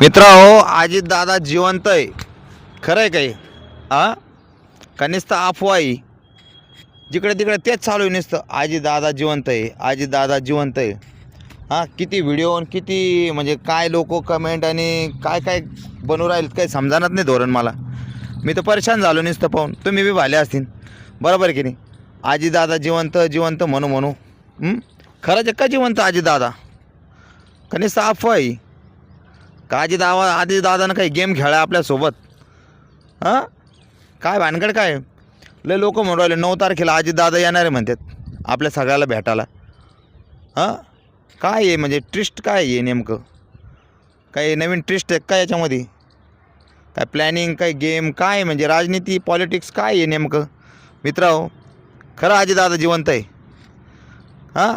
मित्र हो आजी दादा जिवंत आहे. खरं आहे काही हां का नुसतं अफवाई जिकडे तिकडे तेच चालू आहे नुसतं. आजी दादा जिवंत आहे. आजी दादा जिवंत आहे. हां किती व्हिडिओ आणि किती म्हणजे काय लोक कमेंट आणि काय काय बनवू राहील काही समजानच नाही धोरण मला. मी तर परेशान झालो नुसतं पाहून. तुम्ही बी भाले असतील. बरोबर की नाही? आजी दादा जिवंत जिवंत म्हणू म्हणू. खरंच का जिवंत आजी दादा का नुसतं अफवा आहे का आजी दावा आधी दादानं काही गेम खेळा आपल्यासोबत हां? काय भानगड काय? लय लोक म्हणू राहिले नऊ तारखेला आजी दादा येणार आहे म्हणतात आपल्या सगळ्याला भेटायला. हां? काय आहे म्हणजे ट्रिस्ट काय आहे नेमकं? काही नवीन ट्रिस्ट आहे का याच्यामध्ये? काय प्लॅनिंग काय गेम काय आहे म्हणजे राजनीती पॉलिटिक्स काय आहे नेमकं? मित्रांनो खरं आजी दादा जिवंत आहे. हां?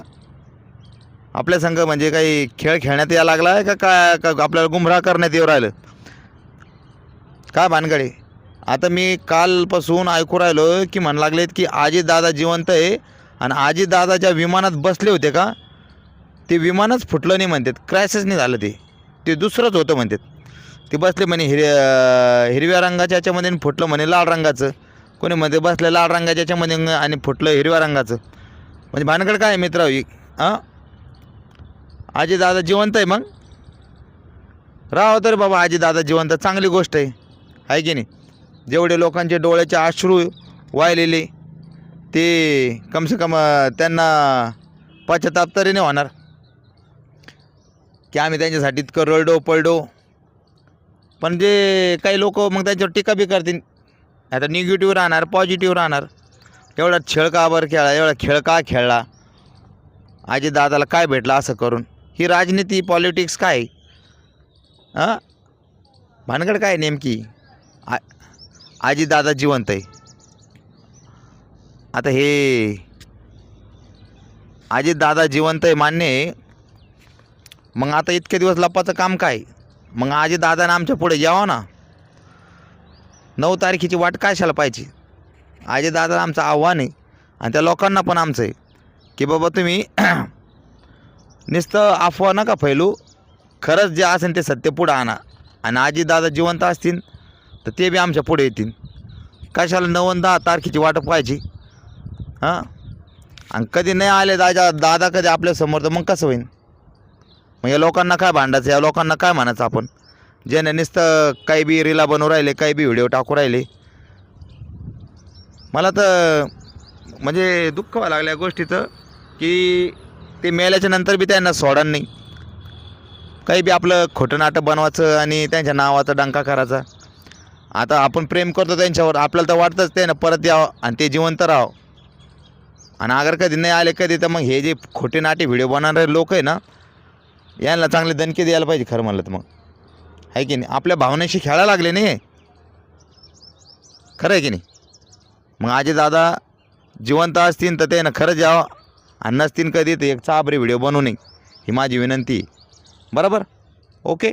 आपल्या संघ म्हणजे काही खेळ खेळण्यात यायला लागला आहे का काय? का आपल्याला गुमराह करण्यात येऊ राहिलं? काय भानगडे? आता मी कालपासून ऐकू राहिलो की म्हण लागलेत की आजी दादा जिवंत आहे आणि आजी दादा ज्या विमानात बसले होते का? ते विमानच फुटलं नाही म्हणतात. क्रॅशच नाही झालं ते. ते दुसरंच होतं म्हणतात. ते बसले म्हणे हिरव्या हिरव्या रंगाच्या याच्यामध्ये फुटलं म्हणे लाल रंगाचं. कोणी म्हणते बसलं लाल रंगाच्या याच्यामध्ये आणि फुटलं हिरव्या रंगाचं. म्हणजे भानगड काय आहे मित्र हां आजी दादा जिवंत आहे मग? राहा तर बाबा आजी दादा जिवंत चांगली गोष्ट आहे. आहे की नाही? जेवढे लोकांचे डोळ्याचे अश्रू वाहिलेले ते कमसे कम त्यांना पश्चाताप तरी नाही होणार. की आम्ही त्यांच्यासाठी इतकं रडो पळडो पण जे काही लोक मग त्यांच्यावर टीका बी करतील. आता निगेटिव्ह राहणार पॉझिटिव्ह राहणार. एवढा खेळ का बरं खेळला एवढा खेळ का खेळला? आजी दादाला काय भेटलं असं करून? ही राजनीती पॉलिटिक्स काय? हां? भानगड काय नेमकी? आ आजी दादा जिवंत आहे. आता हे आजी दादा जिवंत आहे मान्य आहे. मग आता इतके दिवस लपाचं काम काय? मग आजी दादानं आमच्या पुढे यावं ना? नऊ तारखेची वाट कशाला पाहिजे आजी दादा आमचं आव्हान आहे. आणि त्या लोकांना पण आमचं आहे. की बाबा तुम्ही नुसतं अफवा नका फैलू. खरंच जे असेल ते सत्य पुढं आणा. आणि आजी दादा जिवंत असतील तर ते बी आमच्या पुढे येतील. कशाला नऊ दहा तारखेची वाट पाहिजे हां? आणि कधी नाही आले दादा दादा कधी आपल्यासमोर तर मग कसं होईल मग या लोकांना काय भांडायचं? या लोकांना काय म्हणायचं आपण? ज्याने नुसतं काही बी रिला बनवू राहिले काही बी व्हिडिओ टाकू राहिले. मला तर म्हणजे दुःख व्हायला लागलं या गोष्टीचं की ते मेल्याच्या नंतर बी त्यांना सोडा नाही. काही बी आपलं खोटं नाटक बनवायचं आणि त्यांच्या नावाचा डंका करायचा. आता आपण प्रेम करतो त्यांच्यावर आपल्याला तर वाटतंच ते ना परत यावं आणि ते जिवंत राहावं. आणि अगर कधी नाही आले कधी तर मग हे जे खोटे नाटे व्हिडिओ बनवणारे लोक आहे ना यांना चांगले दणके द्यायला पाहिजे खरं म्हणलं तर मग. आहे की नाही? आपल्या भावनेशी खेळायला लागले नाही खरं आहे की नाही? मग आजी दादा जिवंत असतील तर ते ना खरंच यावं. आणि नसतील कधी तर एक चाबरी व्हिडिओ बनवू नये ही माझी विनंती बरोबर? ओके?